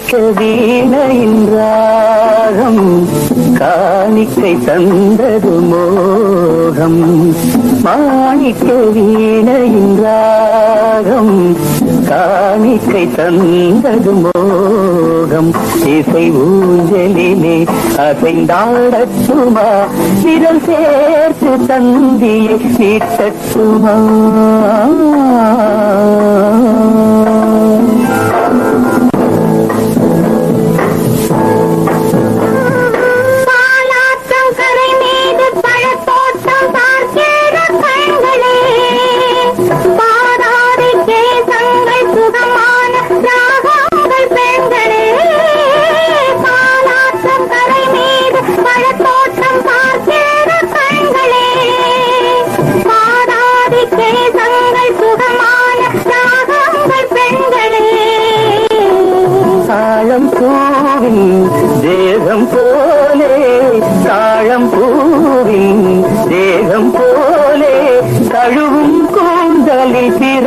மாணிக்க வீண இன்றாகம் காணிக்கை தந்தது மோகம். மாணிக்க வீண இன்றாகம் காணிக்கை தந்தது மோகம். இசை ஊஞ்சலிலே அசைந்தாடத்துமா விரல் சேர்த்து தந்தியை நீட்டட்டுமா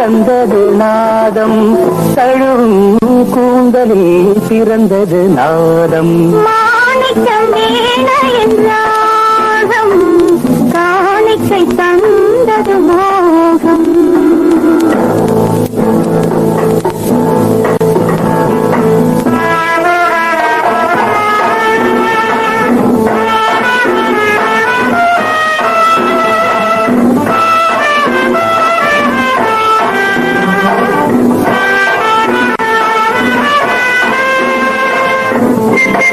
பிறந்தது நாதம். தழுவும் கூந்தலில் பிறந்தது நாதம். காணிக்கை தந்தது மா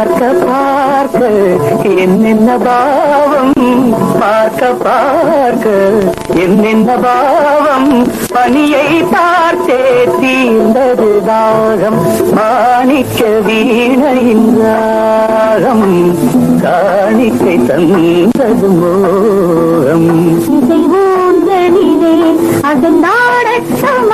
பார்க்க பார்க்க என்னென்ன பாவம் பார்க்க பார்க்க என்னென்ன பாவம் பணியை பார்த்தே தீர்ந்தது தாகம். மாணிக்க வீணையின் காணிக்கை தந்தது மோகம். அதன் நாடட்டுமா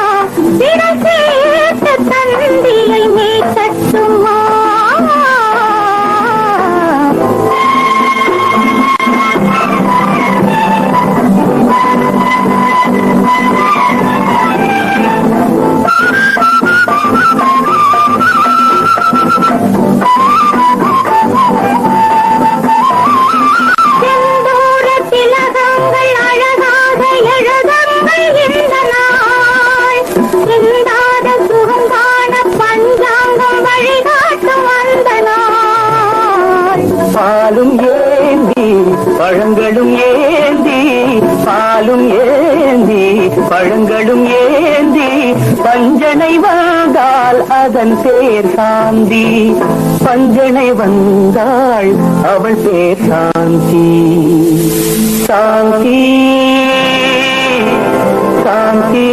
பாலும் ஏந்தி பழங்களும் ஏந்தி பாலும் ஏந்தி பழங்களும் ஏந்தி பஞ்சனை வந்தால் அதன் பேர் சாந்தி. பஞ்சனை வந்தாள் அவள் பேர் சாந்தி. சாந்தி சாந்தி.